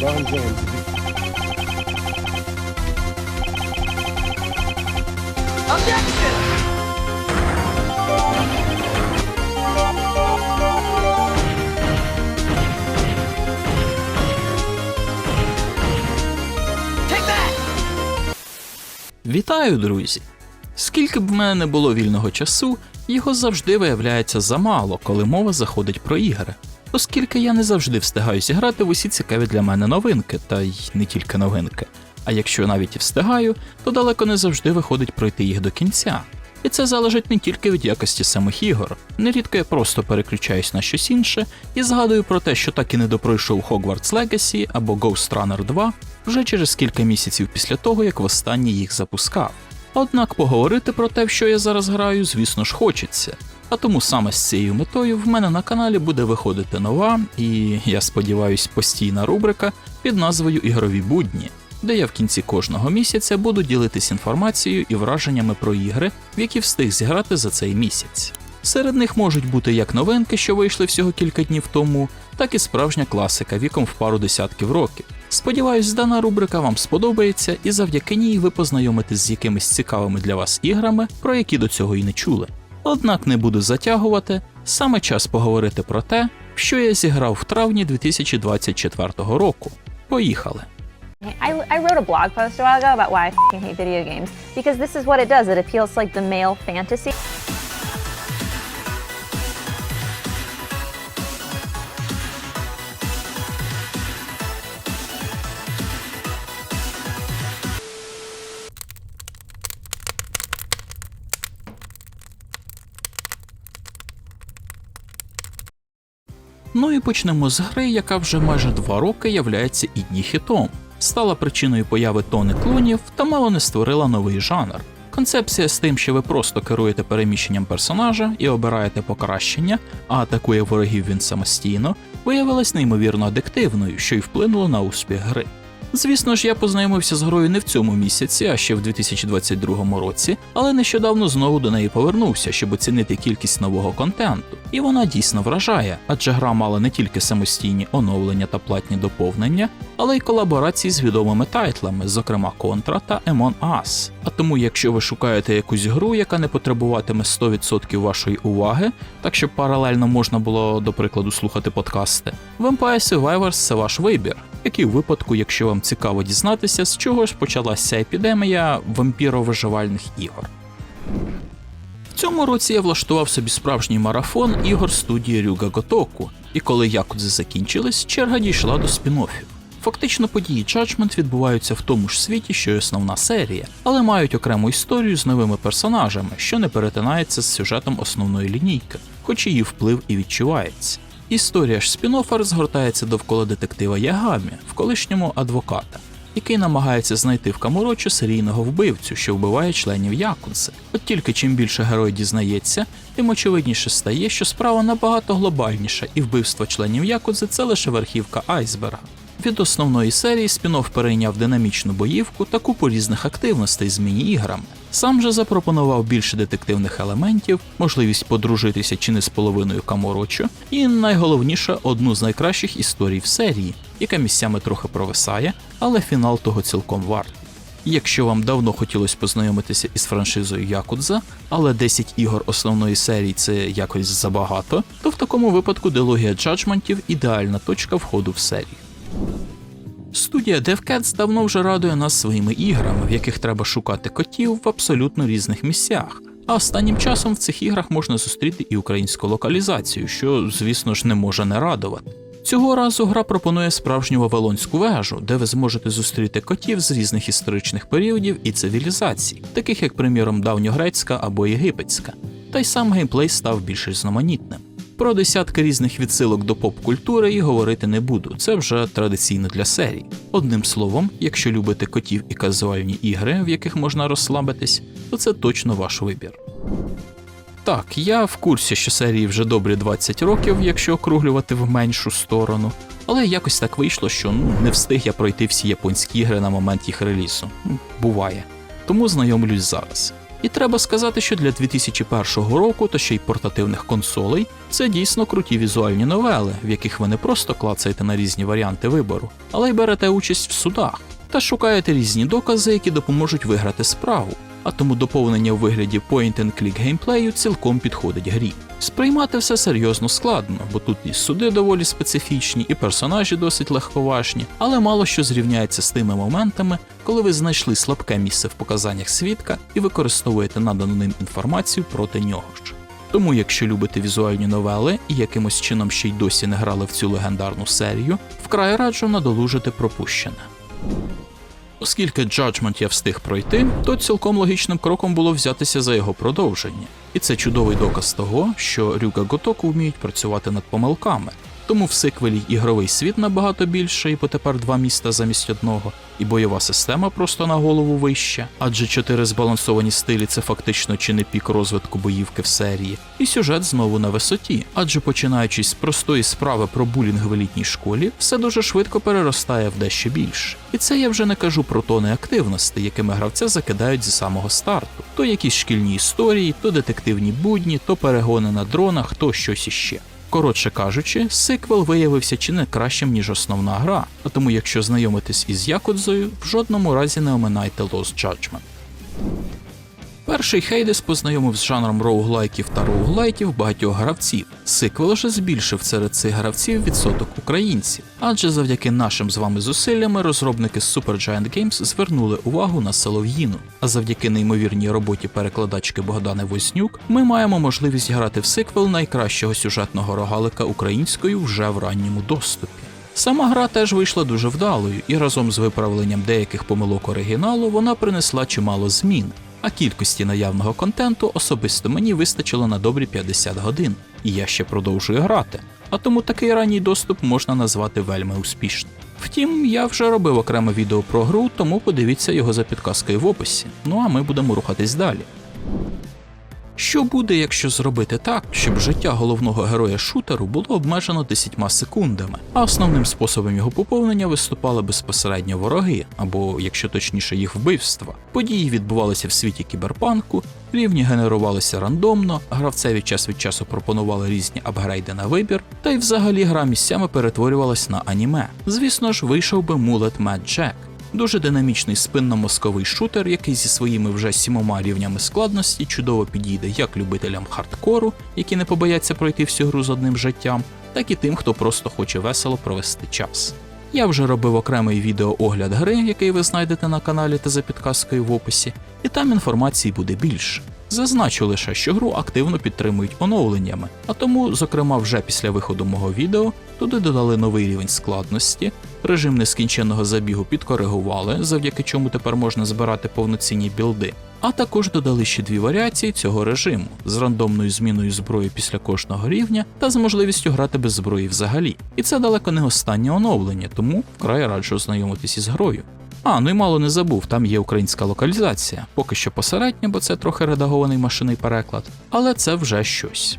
Ron James. Вітаю, друзі! Скільки б в мене не було вільного часу, його завжди виявляється замало, коли мова заходить про ігри, оскільки я не завжди встигаю зіграти в усі цікаві для мене новинки, та й не тільки новинки. А якщо навіть і встигаю, то далеко не завжди виходить пройти їх до кінця. І це залежить не тільки від якості самих ігор. Нерідко я просто переключаюсь на щось інше і згадую про те, що так і не допройшов Hogwarts Legacy або Ghost Runner 2 вже через кілька місяців після того, як востаннє їх запускав. Однак поговорити про те, в що я зараз граю, звісно ж, хочеться. А тому саме з цією метою в мене на каналі буде виходити нова і, я сподіваюсь, постійна рубрика під назвою Ігрові будні, де я в кінці кожного місяця буду ділитись інформацією і враженнями про ігри, в які встиг зіграти за цей місяць. Серед них можуть бути як новинки, що вийшли всього кілька днів тому, так і справжня класика віком в пару десятків років. Сподіваюсь, дана рубрика вам сподобається, і завдяки ній ви познайомитесь з якимись цікавими для вас іграми, про які до цього і не чули. Однак не буду затягувати, саме час поговорити про те, що я зіграв в травні 2024 року. Поїхали! I, I wrote a blog post a while ago about why I hate video games because this is what it does. It appeals like the male fantasy. Ну і почнемо з гри, яка вже майже два роки являється ідні хітом, стала причиною появи тони клонів та мало не створила новий жанр. Концепція з тим, що ви просто керуєте переміщенням персонажа і обираєте покращення, а атакує ворогів він самостійно, виявилась неймовірно адиктивною, що й вплинуло на успіх гри. Звісно ж, я познайомився з грою не в цьому місяці, а ще в 2022 році, але нещодавно знову до неї повернувся, щоб оцінити кількість нового контенту. І вона дійсно вражає, адже гра мала не тільки самостійні оновлення та платні доповнення, але й колаборації з відомими тайтлами, зокрема Contra та Among Us. А тому, якщо ви шукаєте якусь гру, яка не потребуватиме 100% вашої уваги, так щоб паралельно можна було, до прикладу, слухати подкасти, Vampire Survivors – це ваш вибір, як і в випадку, якщо вам цікаво дізнатися, з чого ж почалася епідемія вампіровиживальних ігор. В цьому році я влаштував собі справжній марафон ігор студії Рюга Готоку, і коли якудзи закінчились, черга дійшла до спін-оффів. Фактично події Judgment відбуваються в тому ж світі, що й основна серія, але мають окрему історію з новими персонажами, що не перетинається з сюжетом основної лінійки, хоч її вплив і відчувається. Історія ж спін-оффа розгортається довкола детектива Ягамі, в колишньому адвоката, який намагається знайти в Камурочі серійного вбивцю, що вбиває членів Якунси. От тільки чим більше герой дізнається, тим очевидніше стає, що справа набагато глобальніша, і вбивство членів Якудзи це лише верхівка айсберга. Від основної серії спін-офф перейняв динамічну боївку та купу різних активностей з міні-іграми. Сам же запропонував більше детективних елементів, можливість подружитися чи не з половиною Каморочо, і найголовніше одну з найкращих історій в серії, яка місцями трохи провисає, але фінал того цілком варт. Якщо вам давно хотілося познайомитися із франшизою Якудза, але 10 ігор основної серії це якось забагато, то в такому випадку дилогія джаджментів ідеальна точка входу в серію. Студія DevCats давно вже радує нас своїми іграми, в яких треба шукати котів в абсолютно різних місцях. А останнім часом в цих іграх можна зустріти і українську локалізацію, що, звісно ж, не може не радувати. Цього разу гра пропонує справжню Вавилонську вежу, де ви зможете зустріти котів з різних історичних періодів і цивілізацій, таких як, приміром, давньогрецька або єгипетська. Та й сам геймплей став більш різноманітним. Про десятки різних відсилок до поп-культури і говорити не буду, це вже традиційно для серії. Одним словом, якщо любите котів і казуальні ігри, в яких можна розслабитись, то це точно ваш вибір. Так, я в курсі, що серії вже добрі 20 років, якщо округлювати в меншу сторону, але якось так вийшло, що ну, не встиг я пройти всі японські ігри на момент їх релізу. Буває. Тому знайомлюсь зараз. І треба сказати, що для 2001 року та ще й портативних консолей це дійсно круті візуальні новели, в яких ви не просто клацаєте на різні варіанти вибору, але й берете участь в судах та шукаєте різні докази, які допоможуть виграти справу. А тому доповнення у вигляді point-and-click геймплею цілком підходить грі. Сприймати все серйозно складно, бо тут і суди доволі специфічні, і персонажі досить легковажні, але мало що зрівняється з тими моментами, коли ви знайшли слабке місце в показаннях свідка і використовуєте надану ним інформацію проти нього ж. Тому, якщо любите візуальні новели і якимось чином ще й досі не грали в цю легендарну серію, вкрай раджу надолужити пропущене. Оскільки Judgment я встиг пройти, то цілком логічним кроком було взятися за його продовження. І це чудовий доказ того, що Рюга Готоку вміють працювати над помилками. Тому в сиквелі ігровий світ набагато більший, бо тепер два міста замість одного, і бойова система просто на голову вища, адже чотири збалансовані стилі це фактично чи не пік розвитку боївки в серії, і сюжет знову на висоті, адже починаючи з простої справи про булінг в елітній школі, все дуже швидко переростає в дещо більше. І це я вже не кажу про тони активності, якими гравця закидають зі самого старту: то якісь шкільні історії, то детективні будні, то перегони на дронах, то щось іще. Коротше кажучи, сиквел виявився чи не кращим, ніж основна гра, а тому якщо знайомитись із Якудзою, в жодному разі не оминайте Lost Judgment. Перший Хейдес познайомив з жанром роуглайків та роуглайтів багатьох гравців. Сиквел же збільшив серед цих гравців відсоток українців, адже завдяки нашим з вами зусиллям розробники Supergiant Games звернули увагу на Солов'їну. А завдяки неймовірній роботі перекладачки Богдани Вознюк ми маємо можливість грати в сиквел найкращого сюжетного рогалика українською вже в ранньому доступі. Сама гра теж вийшла дуже вдалою, і разом з виправленням деяких помилок оригіналу вона принесла чимало змін. А кількості наявного контенту особисто мені вистачило на добрі 50 годин, і я ще продовжую грати. А тому такий ранній доступ можна назвати вельми успішним. Втім, я вже робив окреме відео про гру, тому подивіться його за підказкою в описі. Ну а ми будемо рухатись далі. Що буде, якщо зробити так, щоб життя головного героя шутеру було обмежено 10 секундами, а основним способом його поповнення виступали безпосередньо вороги, або, якщо точніше, їх вбивства. Події відбувалися в світі кіберпанку, рівні генерувалися рандомно, гравцеві час від часу пропонували різні апгрейди на вибір, та й взагалі гра місцями перетворювалась на аніме. Звісно ж, вийшов би Mullet Mad Jack, Дуже динамічний спинно-мозковий шутер, який зі своїми вже сімома рівнями складності чудово підійде як любителям хардкору, які не побояться пройти всю гру з одним життям, так і тим, хто просто хоче весело провести час. Я вже робив окремий відеоогляд гри, який ви знайдете на каналі та за підказкою в описі, і там інформації буде більше. Зазначу лише, що гру активно підтримують оновленнями, а тому, зокрема, вже після виходу мого відео туди додали новий рівень складності, режим нескінченного забігу підкоригували, завдяки чому тепер можна збирати повноцінні білди. А також додали ще дві варіації цього режиму з рандомною зміною зброї після кожного рівня та з можливістю грати без зброї взагалі. І це далеко не останнє оновлення, тому вкрай раджу ознайомитись із грою. А, ну і мало не забув, там є українська локалізація, поки що посередньо, бо це трохи редагований машинний переклад, але це вже щось.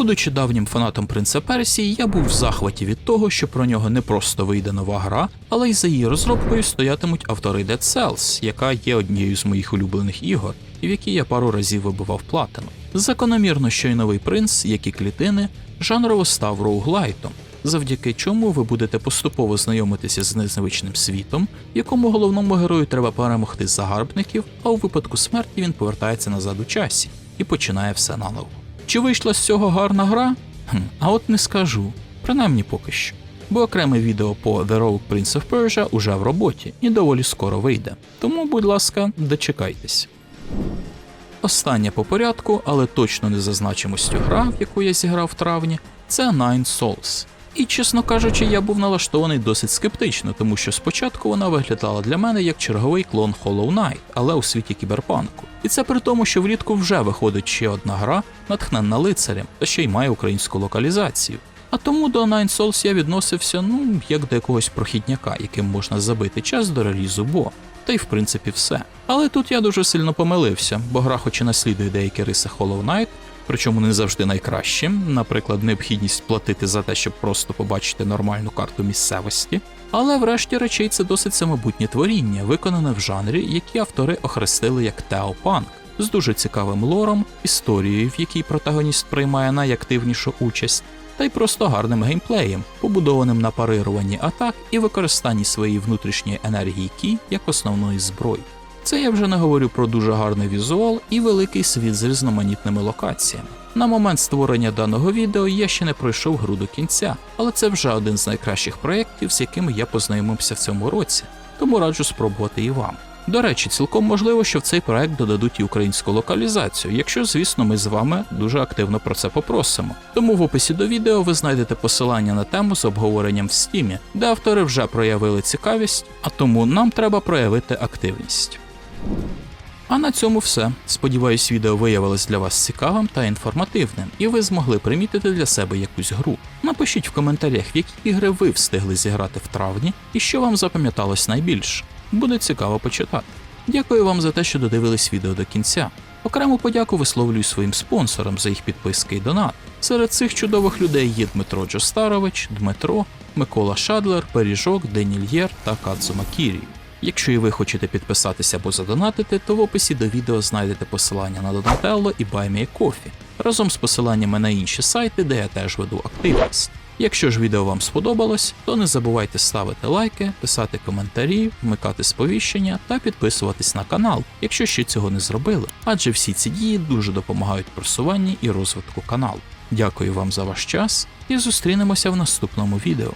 Будучи давнім фанатом принца Персії, я був в захваті від того, що про нього не просто вийде нова гра, але й за її розробкою стоятимуть автори Dead Cells, яка є однією з моїх улюблених ігор, і в якій я пару разів вибивав платину. Закономірно, що й новий принц, як і клітини, жанрово став роуглайтом, завдяки чому ви будете поступово знайомитися з незвичним світом, якому головному герою треба перемогти загарбників, а у випадку смерті він повертається назад у часі і починає все наново. Чи вийшла з цього гарна гра? Хм, а от не скажу, принаймні поки що. Бо окреме відео по The Rogue Prince of Persia уже в роботі і доволі скоро вийде. Тому, будь ласка, дочекайтесь. Остання по порядку, але точно не зазначимостю гра, в яку я зіграв в травні, це Nine Souls. І, чесно кажучи, я був налаштований досить скептично, тому що спочатку вона виглядала для мене як черговий клон Hollow Knight, але у світі кіберпанку. І це при тому, що влітку вже виходить ще одна гра, натхненна лицарем, та ще й має українську локалізацію. А тому до Nine Souls я відносився, ну, як до якогось прохідняка, яким можна забити час до релізу, бо. Та й в принципі все. Але тут я дуже сильно помилився, бо гра, хоч і наслідує деякі риси Hollow Knight, причому не завжди найкращим, наприклад, необхідність платити за те, щоб просто побачити нормальну карту місцевості. Але врешті речей це досить самобутнє творіння, виконане в жанрі, які автори охрестили як теопанк, з дуже цікавим лором, історією, в якій протагоніст приймає найактивнішу участь, та й просто гарним геймплеєм, побудованим на парируванні атак і використанні своєї внутрішньої енергії Кі як основної зброї. Це я вже не говорю про дуже гарний візуал і великий світ з різноманітними локаціями. На момент створення даного відео я ще не пройшов гру до кінця, але це вже один з найкращих проєктів, з якими я познайомився в цьому році, тому раджу спробувати і вам. До речі, цілком можливо, що в цей проект додадуть і українську локалізацію, якщо, звісно, ми з вами дуже активно про це попросимо. Тому в описі до відео ви знайдете посилання на тему з обговоренням в стімі, де автори вже проявили цікавість, а тому нам треба проявити активність. А на цьому все. Сподіваюсь, відео виявилось для вас цікавим та інформативним, і ви змогли примітити для себе якусь гру. Напишіть в коментарях, в які ігри ви встигли зіграти в травні і що вам запам'яталось найбільше. Буде цікаво почитати. Дякую вам за те, що додивились відео до кінця. Окрему подяку висловлюю своїм спонсорам за їх підписки і донат. Серед цих чудових людей є Дмитро Джостарович, Дмитро, Микола Шадлер, Пиріжок, Денільєр та Кадзума Кірі. Якщо і ви хочете підписатися або задонатити, то в описі до відео знайдете посилання на Donatello і BuyMeACoffee, разом з посиланнями на інші сайти, де я теж веду активність. Якщо ж відео вам сподобалось, то не забувайте ставити лайки, писати коментарі, вмикати сповіщення та підписуватись на канал, якщо ще цього не зробили, адже всі ці дії дуже допомагають просуванні і розвитку каналу. Дякую вам за ваш час і зустрінемося в наступному відео.